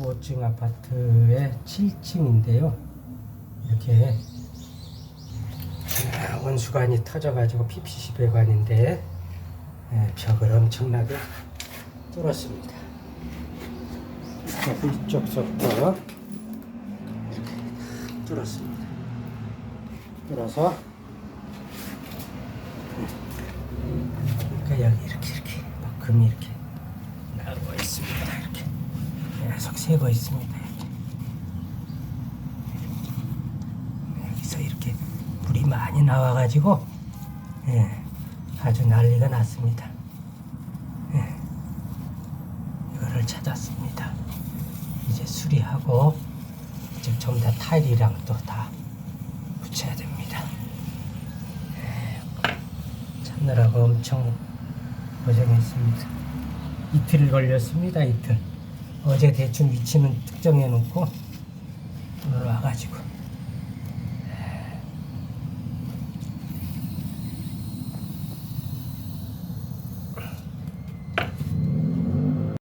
5층 아파트의 7층인데요. 이렇게 아, 원수관이 터져가지고 PPC 배관인데 예, 벽을 엄청나게 뚫었습니다. 이쪽 속도 이렇게 뚫었습니다. 뚫어서 그러니까 여기 이렇게 이렇게 막 금이 이렇게 나오고 있습니다. 이렇게 계속 새고 있습니다. 여기서 이렇게 불이 많이 나와가지고 예, 아주 난리가 났습니다. 예, 이거를 찾았습니다. 이제 수리하고 이제 좀더 타일이랑 또 다 붙여야 됩니다. 예, 찾느라고 엄청 고생했습니다. 이틀 걸렸습니다. 이틀. 어제 대충 위치는 특정해 놓고 오늘 와가지고